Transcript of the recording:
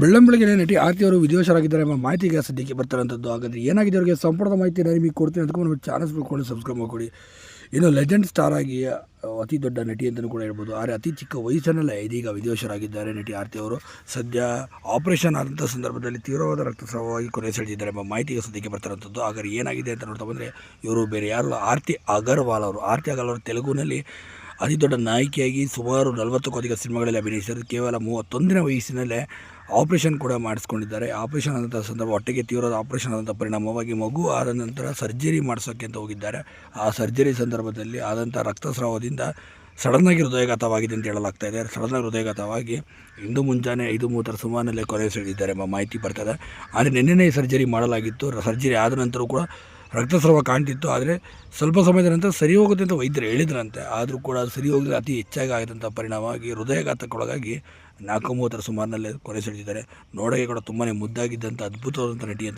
ಬೆಳ್ಳಂಬೆಳಗ್ಗೆ ನಟಿ ಆರ್ತಿ ಅವರು ವಿದೇಶರಾಗಿದ್ದಾರೆ ಎಂಬ ಮಾಹಿತಿಗೆ ಸದ್ಯಕ್ಕೆ ಬರ್ತಾರಂಥದ್ದು ಹಾಗಾದರೆ ಏನಾಗಿದೆ ಅವರಿಗೆ? ಸಂಪೂರ್ಣ ಮಾಹಿತಿ ನಾನು ನಿಮಗೆ ಕೊಡ್ತೀನಿ ಅದಕ್ಕೂ ನಮ್ಮ ಚಾನಲ್ಸ್ ಬಿಟ್ಕೊಂಡು ಸಬ್ಸ್ಕ್ರೈಬ್ ಮಾಡಿಕೊಡಿ ಇನ್ನು ಲೆಜೆಂಡ್ ಸ್ಟಾರ್ ಆಗಿ ಅತಿ ದೊಡ್ಡ ನಟಿ ಅಂತಲೂ ಕೂಡ ಹೇಳ್ಬೋದು. ಆದರೆ ಅತಿ ಚಿಕ್ಕ ವಯಸ್ಸಿನಲ್ಲೇ ಇದೀಗ ವಿದೇಶರಾಗಿದ್ದಾರೆ ನಟಿ ಆರ್ತಿ ಅವರು. ಸದ್ಯ ಆಪರೇಷನ್ ಆದಂಥ ಸಂದರ್ಭದಲ್ಲಿ ತೀವ್ರವಾದ ರಕ್ತಸ್ರಾವವಾಗಿ ಕೊನೆ ಸೆಳೆದಿದ್ದಾರೆ ಎಂಬ ಮಾಹಿತಿಗೆ ಸದ್ಯಕ್ಕೆ ಬರ್ತಾರಂಥದ್ದು ಹಾಗಾದ್ರೆ ಏನಾಗಿದೆ ಅಂತ ನೋಡ್ತಾ ಬಂದರೆ, ಇವರು ಬೇರೆ ಯಾರು ಆರ್ತಿ ಅಗರ್ವಾಲ್ ಅವರು. ಆರ್ತಿ ಅಗರ್ವಾಲ್ ಅವರು ತೆಲುಗುನಲ್ಲಿ ಅತಿ ದೊಡ್ಡ ನಾಯಕಿಯಾಗಿ ಸುಮಾರು ನಲವತ್ತಕ್ಕೂ ಅಧಿಕ ಸಿನಿಮಾಗಳಲ್ಲಿ ಅಭಿನಯಿಸಿದ್ದಾರೆ. ಕೇವಲ ಮೂವತ್ತೊಂದಿನ ವಯಸ್ಸಿನಲ್ಲೇ ಆಪರೇಷನ್ ಕೂಡ ಮಾಡಿಸ್ಕೊಂಡಿದ್ದಾರೆ. ಆಪರೇಷನ್ ಆದಂಥ ಸಂದರ್ಭ ಹೊಟ್ಟೆಗೆ ತೀವ್ರವಾದ ಆಪರೇಷನ್ ಆದಂಥ ಪರಿಣಾಮವಾಗಿ ಮಗು ಆದ ನಂತರ ಸರ್ಜರಿ ಮಾಡಿಸೋಕ್ಕೆ ಅಂತ ಹೋಗಿದ್ದಾರೆ. ಆ ಸರ್ಜರಿ ಸಂದರ್ಭದಲ್ಲಿ ಆದಂಥ ರಕ್ತಸ್ರಾವದಿಂದ ಸಡನ್ನಾಗಿ ಹೃದಯಘಾತವಾಗಿದೆ ಅಂತ ಹೇಳಲಾಗ್ತಾ ಇದೆ. ಸಡನ್ನಾಗಿ ಹೃದಯಘಾತವಾಗಿ ಇಂದು ಮುಂಜಾನೆ ಐದು ಮೂವತ್ತರ ಸುಮಾರಿನಲ್ಲೇ ಸೆಳೆದಿದ್ದಾರೆ ಎಂಬ ಮಾಹಿತಿ ಬರ್ತದೆ. ಆದರೆ ನಿನ್ನೆನೇ ಸರ್ಜರಿ ಮಾಡಲಾಗಿತ್ತು. ಸರ್ಜರಿ ಆದ ನಂತರ ಕೂಡ ರಕ್ತಸ್ರಾವ ಕಾಣ್ತಿತ್ತು, ಆದರೆ ಸ್ವಲ್ಪ ಸಮಯದ ನಂತರ ಸರಿ ಹೋಗುತ್ತೆ ಅಂತ ವೈದ್ಯರು ಹೇಳಿದ್ರಂತೆ. ಆದರೂ ಕೂಡ ಸರಿ ಹೋಗಿದ್ರೆ ಅತಿ ಹೆಚ್ಚಾಗಿ ಆಗಿದಂಥ ಪರಿಣಾಮವಾಗಿ ಹೃದಯಾಘಾತಕ್ಕೊಳಗಾಗಿ ನಾಲ್ಕು ಮೂವತ್ತರ ಸುಮಾರಿನಲ್ಲೇ ಕೊನೆ ಸೆಳೆದಿದ್ದಾರೆ ನೋಡೋಕೆ ಕೂಡ ತುಂಬಾ ಮುದ್ದಾಗಿದ್ದಂಥ ಅದ್ಭುತವಾದಂಥ ನಟಿ